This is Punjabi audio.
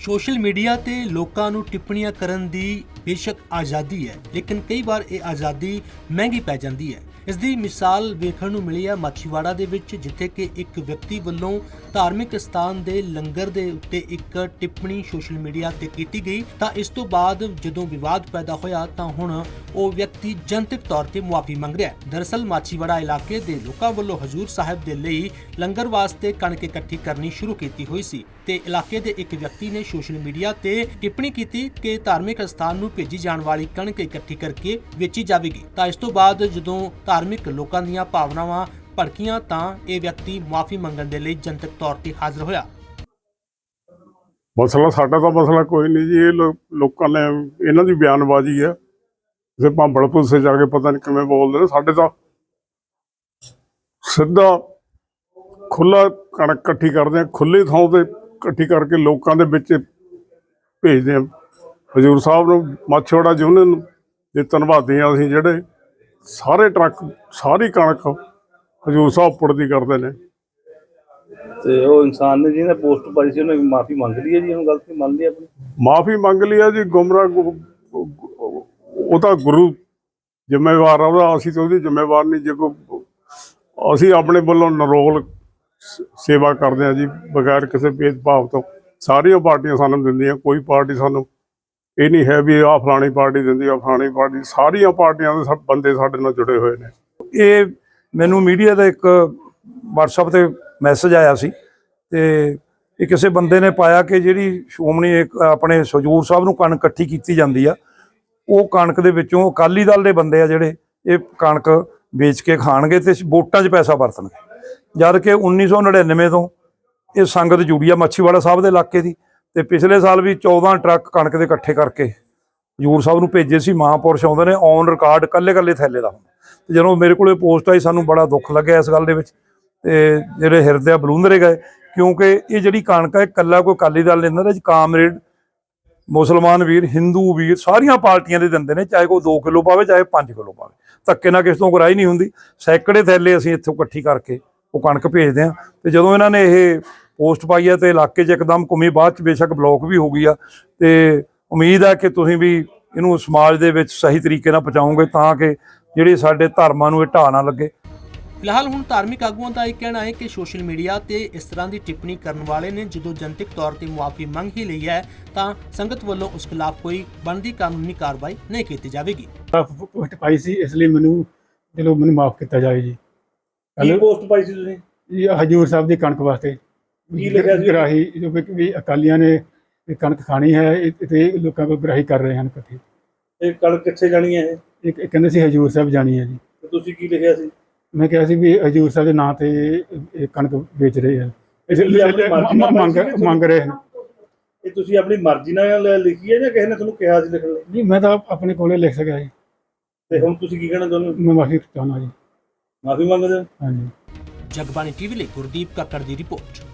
ਸੋਸ਼ਲ ਮੀਡੀਆ ਤੇ ਲੋਕਾਂ ਨੂੰ ਟਿੱਪਣੀਆਂ ਕਰਨ ਦੀ ਬੇਸ਼ੱਕ ਆਜ਼ਾਦੀ ਹੈ, ਲੇਕਿਨ ਕਈ ਵਾਰ ਇਹ ਆਜ਼ਾਦੀ ਮਹਿੰਗੀ ਪੈ ਜਾਂਦੀ ਹੈ। ਇਸ ਦੀ ਮਿਸਾਲ ਵੇਖਣ ਨੂੰ ਮਿਲੀ ਹੈ ਮਾਛੀਵਾੜਾ ਦੇ ਵਿੱਚ, ਜਿੱਥੇ ਕਿ ਇੱਕ ਵਿਅਕਤੀ ਵੱਲੋਂ ਧਾਰਮਿਕ ਸਥਾਨ ਦੇ ਲੰਗਰ ਦੇ ਉੱਤੇ ਇੱਕ ਟਿੱਪਣੀ ਸੋਸ਼ਲ ਮੀਡੀਆ ਤੇ ਕੀਤੀ ਗਈ। ਤਾਂ ਇਸ ਤੋਂ ਬਾਅਦ ਜਦੋਂ ਵਿਵਾਦ ਪੈਦਾ ਹੋਇਆ, ਤਾਂ ਹੁਣ ਉਹ ਵਿਅਕਤੀ ਜਨਤਕ ਤੌਰ ਤੇ ਮੁਆਫੀ ਮੰਗ ਰਿਹਾ ਹੈ। ਦਰਅਸਲ, ਮਾਛੀਵਾੜਾ ਇਲਾਕੇ ਦੇ ਲੋਕਾਂ ਵੱਲੋਂ ਹਜੂਰ ਸਾਹਿਬ ਦੇ ਲਈ ਲੰਗਰ ਵਾਸਤੇ ਕਣਕ ਇਕੱਠੀ ਕਰਨੀ ਸ਼ੁਰੂ ਕੀਤੀ ਹੋਈ ਸੀ। ਤੇ ਇਲਾਕੇ ਦੇ ਇੱਕ ਵਿਅਕਤੀ ਨੇ ਸੋਸ਼ਲ ਮੀਡੀਆ ਤੇ ਟਿੱਪਣੀ ਕੀਤੀ ਕਿ ਧਾਰਮਿਕ ਸਥਾਨ ਨੂੰ ਭੇਜੀ ਜਾਣ ਵਾਲੀ ਕਣਕ ਇਕੱਠੀ ਕਰਕੇ ਵੇਚੀ ਜਾਵੇਗੀ। ਤਾਂ ਇਸ ਤੋਂ ਬਾਅਦ ਜਦੋਂ ਧਾਰਮਿਕ ਲੋਕਾਂ ਦੀਆਂ ਭਾਵਨਾਵਾਂ ਭੜਕੀਆਂ ਤਾਂ ਇਹ ਵਿਅਕਤੀ ਮੁਆਫੀ ਮੰਗਣ ਦੇ ਲਈ ਜਨਤਕ ਤੌਰ ਤੇ ਹਾਜ਼ਰ ਹੋਇਆ। ਮਸਲਾ ਸਾਡਾ ਤਾਂ ਮਸਲਾ ਕੋਈ ਨਹੀਂ ਜੀ, ਇਹ ਲੋਕਾਂ ਨੇ, ਇਹਨਾਂ ਦੀ ਬਿਆਨਬਾਜ਼ੀ ਹੈ। ਕਿਸੇ ਭਾਂਬੜ ਪੁੱਸੇ ਜਾ ਕੇ ਪਤਾ ਨਹੀਂ ਕਿਵੇਂ ਬੋਲਦੇ ਨੇ, ਸਾਡੇ ਤਾਂ ਸਿੱਧਾ ਖੁੱਲਾ ਕਣਕ ਇਕੱਠੀ ਕਰਦੇ ਆ ਖੁੱਲੀ ਥਾਂ ਤੇ ਇਕੱਠੀ ਕਰਕੇ ਲੋਕਾਂ ਦੇ ਵਿੱਚ ਭੇਜਦੇ ਆ ਹਜੂਰ ਸਾਹਿਬ ਨੂੰ ਮਾਛੋੜਾ ਯੂਨੀਅਨ ਦੇ ਧੰਨਵਾਦੀ ਆ ਅਸੀਂ ਜਿਹੜੇ ਸਾਰੇ ਟਰੱਕ ਸਾਰੀ ਕਣਕ ਹਜੂਰ ਸਾਹਿਬ ਪੁੱਟਦੀ ਕਰਦੇ ਨੇ। ਤੇ ਉਹ ਇਨਸਾਨ ਨੇ ਜਿਹਨੇ ਪੋਸਟ ਪਾਈ ਸੀ ਉਹਨੇ ਮਾਫੀ ਮੰਗ ਲਈ ਹੈ ਜੀ ਹੁਣ ਗਲਤੀ ਮੰਨ ਲਈ ਆਪਣੀ। ਮਾਫੀ ਮੰਗ ਲਈ ਆ ਜੀ ਗੁੰਮਰਾਹ ਗੁ- ਗੁ- ਉਹ ਤਾਂ ਗੁਰੂ ਜ਼ਿੰਮੇਵਾਰ ਆ ਉਹਦਾ ਅਸੀਂ ਤਾਂ ਉਹਦੀ ਜ਼ਿੰਮੇਵਾਰ ਨਹੀਂ। ਜੇ ਕੋਈ ਅਸੀਂ ਆਪਣੇ ਵੱਲੋਂ ਨਰੋਲ ਸੇਵਾ ਕਰਦੇ ਆ ਜੀ, ਬਗੈਰ ਕਿਸੇ ਭੇਦਭਾਵ ਤੋਂ। ਸਾਰੀਆਂ ਪਾਰਟੀਆਂ ਸਾਨੂੰ ਦਿੰਦੀਆਂ, ਕੋਈ ਪਾਰਟੀ ਸਾਨੂੰ ਇਹ ਨਹੀਂ ਹੈ ਵੀ ਆਹ ਫਲਾਣੀ ਪਾਰਟੀ ਦਿੰਦੀ ਆ ਫਲਾਣੀ ਪਾਰਟੀ। ਸਾਰੀਆਂ ਪਾਰਟੀਆਂ ਦੇ ਸਭ ਬੰਦੇ ਸਾਡੇ ਨਾਲ ਜੁੜੇ ਹੋਏ ਨੇ। ਇਹ ਮੈਨੂੰ ਮੀਡੀਆ ਦਾ ਇੱਕ WhatsApp ਤੇ ਮੈਸੇਜ ਆਇਆ ਸੀ ਤੇ ਇਹ ਕਿਸੇ ਬੰਦੇ ਨੇ ਪਾਇਆ ਕਿ ਜਿਹੜੀ ਸ਼੍ਰੋਮਣੀ ਆਪਣੇ ਸਜੂਰ ਸਾਹਿਬ ਨੂੰ ਕਣਕ ਇਕੱਠੀ ਕੀਤੀ ਜਾਂਦੀ ਆ, ਉਹ ਕਣਕ ਦੇ ਵਿੱਚੋਂ ਅਕਾਲੀ ਦਲ ਦੇ ਬੰਦੇ ਆ ਜਿਹੜੇ, ਇਹ ਕਣਕ ਵੇਚ ਕੇ ਖਾਣਗੇ ਤੇ ਵੋਟਾਂ 'ਚ ਪੈਸਾ ਵਰਤਣਗੇ। ਜਦ ਕਿ 1999 ਤੋਂ ਇਹ ਸੰਗਤ ਜੁੜੀ ਆ ਮੱਛੀਵਾੜਾ ਸਾਹਿਬ ਦੇ ਇਲਾਕੇ ਦੀ ਤੇ ਪਿਛਲੇ ਸਾਲ ਵੀ 14 ਟਰੱਕ ਕਣਕ ਦੇ ਇਕੱਠੇ ਕਰਕੇ ਹਜੂਰ ਸਾਹਿਬ ਨੂੰ ਭੇਜੇ ਸੀ, ਮਹਾਂਪੁਰਸ਼ ਆਉਂਦੇ ਨੇ ਔਨ ਰਿਕਾਰਡ ਕੱਲੇ ਕੱਲੇ ਥੈਲੇ ਦਾ। ਹੁੰਦਾ ਤੇ ਜਦੋਂ ਮੇਰੇ ਕੋਲੇ ਪੋਸਟ ਆਈ, ਸਾਨੂੰ ਬੜਾ ਦੁੱਖ ਲੱਗਿਆ ਇਸ ਗੱਲ ਦੇ ਵਿੱਚ। ਤੇ ਜਿਹੜੇ ਹਿਰਦੇ ਬਲੂੰਦਰੇ ਗਏ, ਕਿਉਂਕਿ ਇਹ ਜਿਹੜੀ ਕਣਕ ਹੈ ਇਕੱਲਾ ਕੋਈ ਅਕਾਲੀ ਦਲ ਲੈਂਦਾ ਨਾ ਕਾਮਰੇਡ ਮੁਸਲਮਾਨ ਵੀਰ, ਹਿੰਦੂ ਵੀਰ, ਸਾਰੀਆਂ ਪਾਰਟੀਆਂ ਦੇ ਦਿੰਦੇ ਨੇ, ਚਾਹੇ ਕੋਈ 2 ਕਿਲੋ ਪਾਵੇ, ਚਾਹੇ 5 ਕਿਲੋ ਪਾਵੇ। ਧੱਕੇ ਨਾਲ ਕਿਸ ਤੋਂ ਗਰਾਈ ਨਹੀਂ ਹੁੰਦੀ। ਸੈਂਕੜੇ ਥੈਲੇ ਅਸੀਂ ਇੱਥੋਂ ਇਕੱਠੀ ਕਰਕੇ ਉਹ ਕਣਕ ਭੇਜਦੇ ਆ। ਤੇ ਜਦੋਂ ਇਹਨਾਂ ਨੇ ਇਹ ਪੋਸਟ ਪਾਈ ਹੈ ਤੇ ਇਲਾਕੇ 'ਚ ਇੱਕਦਮ ਘੁੰਮੀ ਬਾਅਦ 'ਚ ਬੇਸ਼ੱਕ ਬਲੌਕ ਵੀ ਹੋ ਗਈ ਆ। ਤੇ ਉਮੀਦ ਹੈ ਕਿ ਤੁਸੀਂ ਵੀ ਇਹਨੂੰ ਸਮਾਜ ਦੇ ਵਿੱਚ ਸਹੀ ਤਰੀਕੇ ਨਾਲ ਪਹੁੰਚਾਓਗੇ ਤਾਂ ਕਿ ਜਿਹੜੇ ਸਾਡੇ ਧਰਮਾਂ ਨੂੰ ਇਹ ਢਾਹ ਨਾ ਲੱਗੇ। ਫਿਲਹਾਲ ਹੁਣ ਧਾਰਮਿਕ ਆਗੂਆਂ ਦਾ ਇਹ ਕਹਿਣਾ ਹੈ ਕਿ ਸੋਸ਼ਲ ਮੀਡੀਆ ਤੇ ਇਸ ਤਰ੍ਹਾਂ ਦੀ ਟਿੱਪਣੀ ਕਰਨ ਵਾਲੇ ਨੇ ਜਦੋਂ ਜਨਤਕ ਤੌਰ ਤੇ ਮੁਆਫੀ ਮੰਗ ਹੀ ਲਈ ਹੈ ਤਾਂ ਸੰਗਤ ਵੱਲੋਂ ਉਸ ਖਿਲਾਫ ਕੋਈ ਬਣਦੀ ਕਾਨੂੰਨੀ ਕਾਰਵਾਈ ਨਹੀਂ ਕੀਤੀ ਜਾਵੇਗੀ। ਪੋਸਟ ਪਾਈ ਸੀ ਇਸ ਲਈ ਮੈਨੂੰ ਚਲੋ ਮੈਨੂੰ ਮਾਫ ਕੀਤਾ ਜਾਵੇ ਜੀ। ਕੀ ਪੋਸਟ ਪਾਈ ਸੀ ਤੁਸੀਂ? ਜੀ ਹਜੂਰ ਸਾਹਿਬ ਦੀ ਕਣਕ ਵਾਸਤੇ। ਕੀ ਲਿਖਿਆ ਸੀ? ਗਰਾਹੀ ਜੋ ਵੀ- ਵੀ ਅਕਾਲੀਆਂ ਨੇ ਇਹ ਕਣਕ ਖਾਣੀ ਹੈ ਇਹ- ਤੇ ਲੋਕਾਂ ਕੋਲ ਗਰਾਹੀ ਕਰ ਰਹੇ ਹਨ ਇਕੱਠੇ। ਇਹ ਕਣਕ ਕਿੱਥੇ ਜਾਣੀ ਹੈ ਇਹ? ਇਹ ਇਹ ਕਹਿੰਦੇ ਸੀ ਹਜੂਰ ਸਾਹਿਬ ਜਾਣੀ ਹੈ ਜੀ। ਤੇ ਤੁਸੀਂ ਕੀ ਲਿਖਿਆ ਸੀ? ਮੈਂ ਕਿਹਾ ਸੀ ਵੀ ਹਜੂਰ ਸਾਹਿਬ ਦੇ ਨਾਂ ਤੇ ਇਹ ਕਣਕ ਵੇਚ ਰਹੇ ਆ। ਇਹ ਤੁਸੀਂ ਆਪਣੀ ਮਰਜ਼ੀ ਨਾਲ ਮੰਗ ਪਾਈ ਸੀ ਕਿ ਮੰਗ ਰਹੇ ਹਨ। ਇਹ ਤੁਸੀਂ ਆਪਣੀ ਮਰਜ਼ੀ ਨਾਲ ਲਿਖੀ ਹੈ ਜਾਂ ਕਿਸੇ ਨੇ ਤੁਹਾਨੂੰ ਕਿਹਾ ਸੀ ਲਿਖਣ ਲਈ? ਜੀ ਮੈਂ ਤਾਂ ਆਪਣੇ ਕੋਲੇ ਲਿਖ ਸਕਿਆ ਜੀ। ਤੇ ਹੁਣ ਤੁਸੀਂ ਕੀ ਕਹਿਣਾ ਚਾਹੁੰਦੇ ਹੋ? ਮੈਂ ਮਾਫੀ ਚਾਹੁੰਦਾ ਜੀ। ਮਾਫੀ ਮੰਗਦੇ ਹੋ। ਹਾਂਜੀ। ਜਗਬਾਣੀ ਟੀਵੀ ਲਈ ਗੁਰਦੀਪ ਕੱਕੜ ਦੀ ਰਿਪੋਰਟ।